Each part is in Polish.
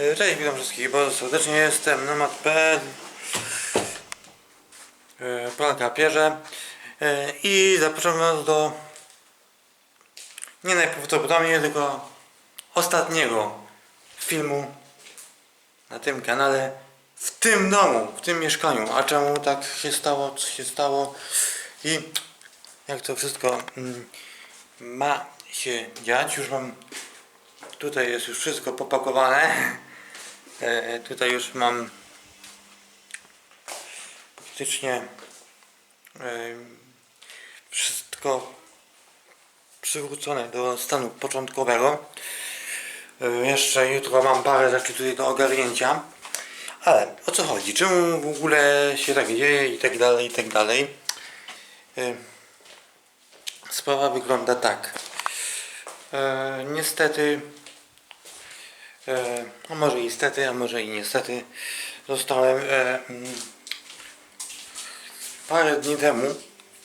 E, Cześć, witam wszystkich bardzo serdecznie, jestem Nomad.pl e, Polanka Pierze e, i zapraszam Was do nie najprawdopodobniej, tylko ostatniego filmu na tym kanale w tym domu, w tym mieszkaniu. A czemu tak się stało, co się stało i jak to wszystko mm, ma się dziać. Już mam Tutaj jest już wszystko popakowane. E, tutaj już mam praktycznie e, wszystko przywrócone do stanu początkowego. E, jeszcze jutro mam parę rzeczy tutaj do ogarnięcia. Ale o co chodzi? Czemu w ogóle się tak dzieje i tak dalej, i tak dalej. E, Sprawa wygląda tak. E, niestety E, no może niestety, a może i niestety dostałem e, mm, parę dni temu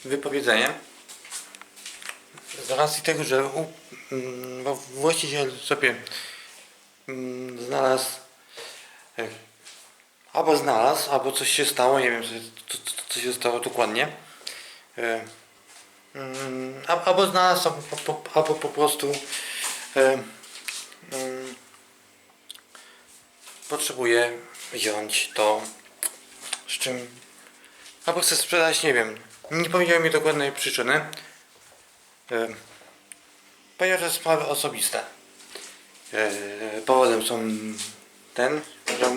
wypowiedzenie z racji tego, że u, mm, bo właściciel sobie mm, znalazł e, albo znalazł, albo coś się stało, nie wiem co, co, co się stało dokładnie. Al- albo znalazł, albo, po- albo po prostu potrzebuję wziąć to, z czym albo chcę sprzedać, nie wiem. Nie powiedział mi dokładnej przyczyny. E, Powiedział, że sprawy osobiste. E, Powodem są ten, że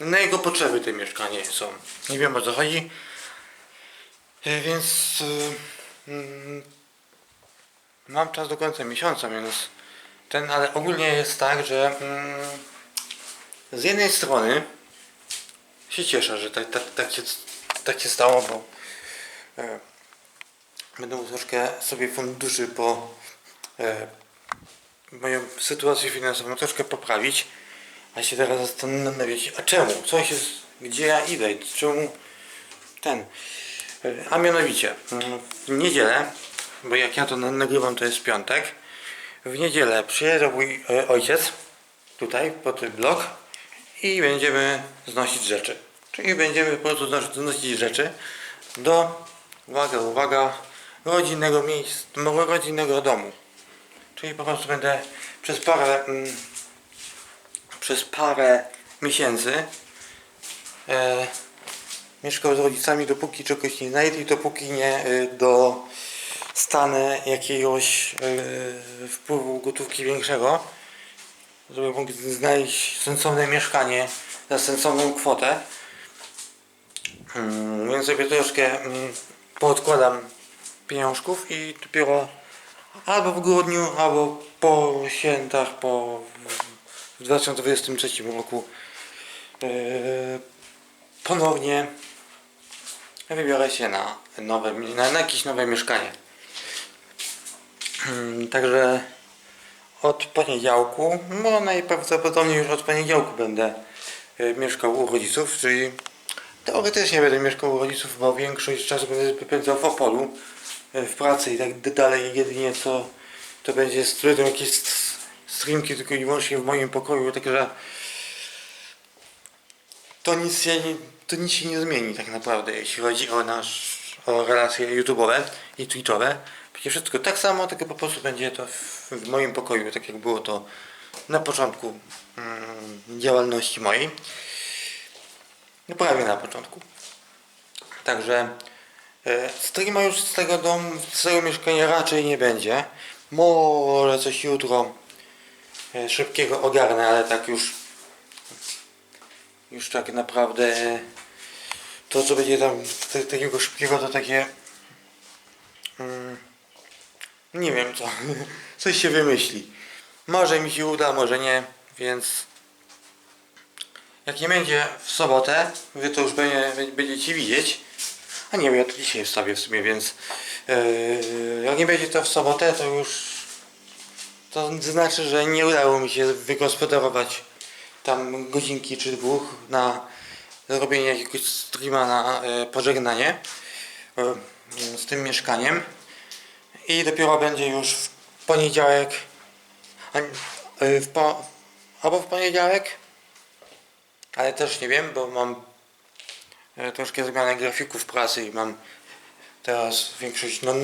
na jego potrzeby te mieszkanie są. Nie wiem o co chodzi. E, Więc e, mm, mam czas do końca miesiąca, więc ten, ale ogólnie jest tak, że mm, z jednej strony się cieszę, że tak, tak, tak, się, tak się stało, bo e, będę mógł troszkę sobie funduszy po e, moją sytuację finansową troszkę poprawić, a się teraz zastanawiać, a czemu, co się, gdzie ja idę, czemu ten, E, a mianowicie mm, w niedzielę, bo jak ja to na- nagrywam to jest piątek, w niedzielę przyjeżdża mój e, ojciec tutaj po ten blok i będziemy znosić rzeczy. Czyli będziemy po prostu znos- znosić rzeczy do, uwaga, uwaga, rodzinnego miejsca, mojego rodzinnego domu. Czyli po prostu będę przez parę, mm, przez parę miesięcy e, mieszkał z rodzicami dopóki czegoś nie znajdę i dopóki nie y, dostanę jakiegoś y, wpływu gotówki większego, żeby mógł znaleźć sensowne mieszkanie za sensowną kwotę. Mm, Więc sobie troszkę mm, poodkładam pieniążków i dopiero albo w grudniu, albo po świętach, po w 2023 roku yy, ponownie wybiorę się na nowe, na jakieś nowe mieszkanie. Hmm, Także od poniedziałku, no najprawdopodobniej już od poniedziałku będę y, mieszkał u rodziców, czyli teoretycznie będę mieszkał u rodziców, bo większość czasu będę spędzał w Opolu, y, w pracy i tak dalej. Jedynie co to będzie będą jakieś st- streamki tylko i wyłącznie w moim pokoju, także to nic się nie, to nic się nie zmieni tak naprawdę, jeśli chodzi o nasz, o relacje YouTube'owe i Twitchowe. Będzie wszystko tak samo, tylko po prostu będzie to w, w moim pokoju, tak jak było to na początku mm, działalności mojej. No prawie na początku. Także e, streama już z tego domu, z tego mieszkania raczej nie będzie. Może coś jutro e, szybkiego ogarnę, ale tak już już tak naprawdę to co będzie tam takiego szybkiego to takie mm, nie wiem co. Coś się wymyśli. Może mi się uda, może nie więc jak nie będzie w sobotę wy to już będzie, będziecie widzieć. A nie ja to dzisiaj wstawię w sumie, więc yy, jak nie będzie to w sobotę to już to znaczy, że nie udało mi się wygospodarować tam godzinki czy dwóch na zrobienie jakiegoś streama na e, pożegnanie e, z tym mieszkaniem i dopiero będzie już w poniedziałek. E, w, po, albo w poniedziałek, ale też nie wiem, bo mam e, troszkę zmianę grafików pracy i mam teraz większość, no,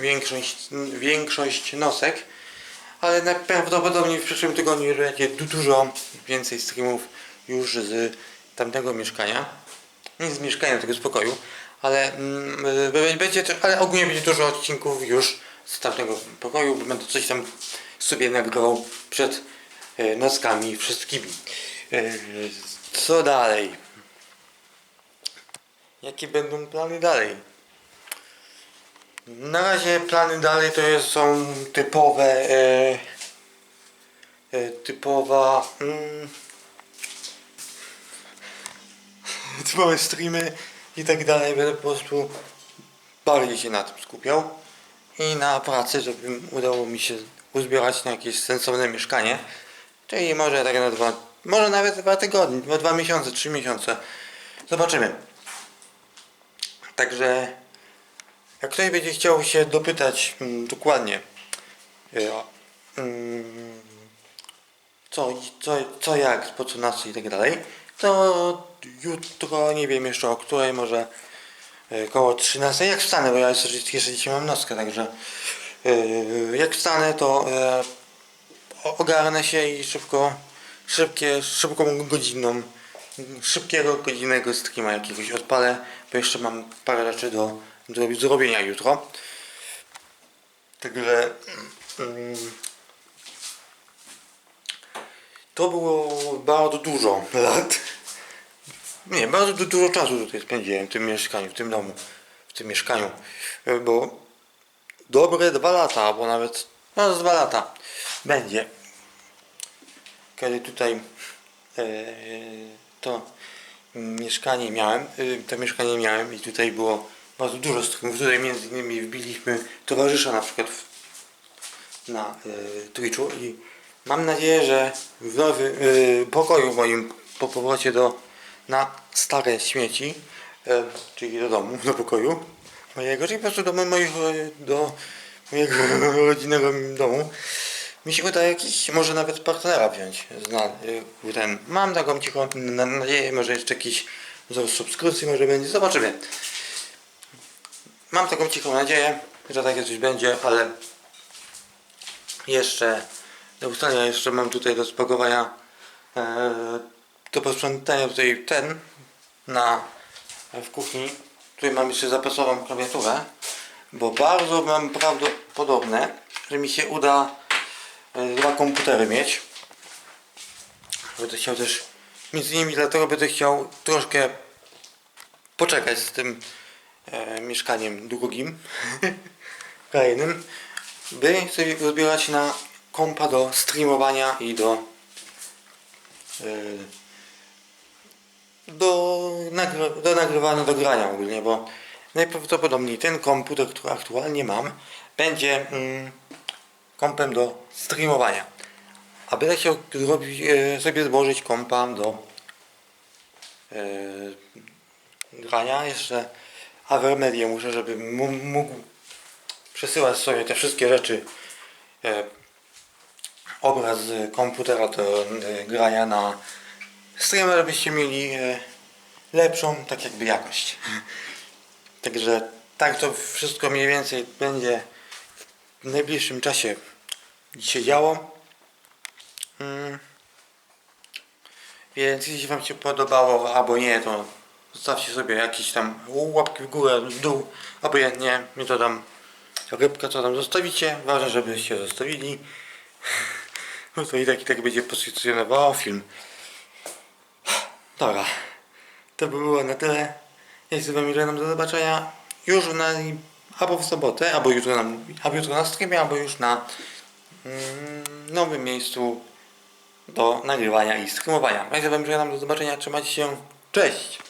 większość, większość nosek, ale najprawdopodobniej w przyszłym tygodniu będzie du- dużo więcej streamów już z tamtego mieszkania. Nie z mieszkania, tylko z pokoju, ale, mm, y, będzie, ale ogólnie będzie dużo odcinków już z tamtego pokoju, bo będę coś tam sobie nagrywał przed e, nockami wszystkimi. E, Co dalej? Jakie będą plany dalej? Na razie plany dalej to jest, są typowe e, typowa mm, typowe streamy i tak dalej. Będę po prostu bardziej się na tym skupiał i na pracy, żeby udało mi się uzbierać na jakieś sensowne mieszkanie. Czyli może tak na dwa, może nawet dwa tygodnie, dwa, dwa miesiące, trzy miesiące. Zobaczymy. Także jak ktoś będzie chciał się dopytać mm, dokładnie y, o, mm, co, co, co jak, po co nas i tak dalej, to jutro nie wiem jeszcze o której, może y, koło 13, jak wstanę, bo ja jeszcze, dzisiaj mam noskę, także y, jak wstanę to o- ogarnę się i szybko, szybkie, szybką godziną, szybkiego godzinnego streama jakiegoś odpalę, bo jeszcze mam parę rzeczy do, do zrobienia jutro. Także mm, to było bardzo dużo lat. Nie, bardzo du- dużo czasu tutaj spędziłem w tym mieszkaniu, w tym domu, w tym mieszkaniu, e, bo dobre dwa lata, albo nawet no dwa lata będzie. Kiedy tutaj e, to mieszkanie miałem, e, to mieszkanie miałem i tutaj było bardzo dużo streamów. Tutaj między innymi wbiliśmy towarzysza na przykład w, na e, Twitchu i mam nadzieję, że w nowym e, pokoju moim po powrocie do na stare śmieci, e, czyli do domu, do pokoju mojego, czyli po prostu do, mo- moich, e, do mojego rodzinnego domu, mi się uda jakiś, może nawet partnera wziąć. Zna, e, ten, mam taką cichą na- nadzieję, może jeszcze jakiś wzrost subskrypcji może będzie, zobaczymy. Mam taką cichą nadzieję, że takie coś będzie, ale jeszcze do ustalenia jeszcze mam tutaj do spakowania e, do posprzątania tutaj ten na w kuchni. Tutaj mam jeszcze zapasową klawiaturę, bo bardzo mam prawdopodobne, że mi się uda e, dwa komputery mieć. Będę chciał też między innymi dlatego będę chciał troszkę poczekać z tym e, mieszkaniem drugim kolejnym, by sobie uzbierać na kompa do streamowania i do e, do, nagry- do nagrywania, do grania ogólnie, bo najprawdopodobniej ten komputer, który aktualnie mam, będzie mm, kompem do streamowania. A będę chciał zrobić, e, sobie złożyć kompa do e, grania jeszcze Avermedia muszę, żeby mógł przesyłać sobie te wszystkie rzeczy obraz z komputera do e, grania na streama, żebyście mieli e, lepszą tak jakby jakość. Także tak to wszystko mniej więcej będzie w najbliższym czasie się działo. Mm. Więc jeśli Wam się podobało, albo nie, to zostawcie sobie jakieś tam łapki w górę, w dół, obojętnie, mnie to tam rybka, co tam zostawicie, ważne, żebyście zostawili, bo to i tak i tak będzie pozycjonowało film. Dobra, to by było na tyle. Ja z Wami żegnam do zobaczenia już na, albo w sobotę, albo jutro na, albo jutro na streamie, albo już na mm, nowym miejscu do nagrywania i streamowania. Ja z Wami żegnam do zobaczenia, trzymajcie się, cześć!